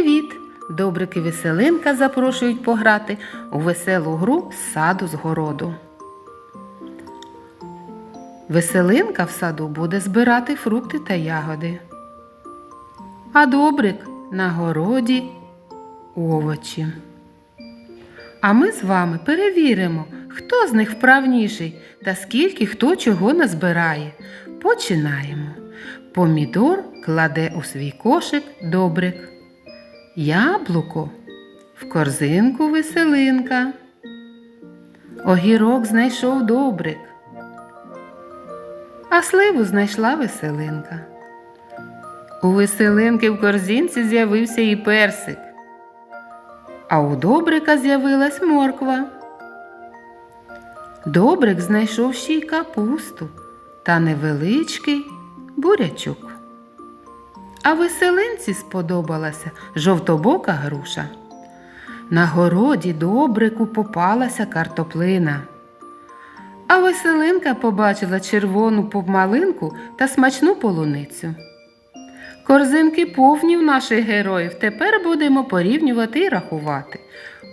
Привіт! Добрик і веселинка запрошують пограти у веселу гру з саду з городу. Веселинка в саду буде збирати фрукти та ягоди. А добрик на городі овочі. А ми з вами перевіримо, хто з них вправніший та скільки хто чого назбирає. Починаємо. Помідор кладе у свій кошик добрик. Яблуко в корзинку веселинка. Огірок знайшов добрик. А сливу знайшла веселинка. У веселинки в корзинці з'явився і персик. А у добрика з'явилась морква. Добрик знайшов ще й капусту та невеличкий бурячок. А веселинці сподобалася жовтобока груша. На городі добрику попалася картоплина. А веселинка побачила червону помалинку та смачну полуницю. Корзинки повні в наших героїв. Тепер будемо порівнювати і рахувати.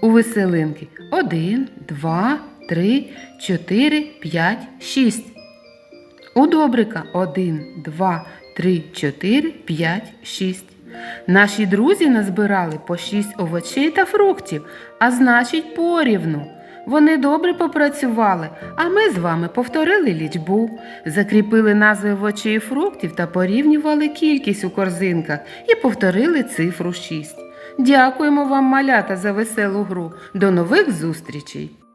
У веселинки один, два, три, чотири, п'ять, шість. У добрика один, два, три, чотири, п'ять, шість. Наші друзі назбирали по шість овочей та фруктів, а значить порівну. Вони добре попрацювали, а ми з вами повторили лічбу, закріпили назви овочей і фруктів та порівнювали кількість у корзинках і повторили цифру 6. Дякуємо вам, малята, за веселу гру. До нових зустрічей!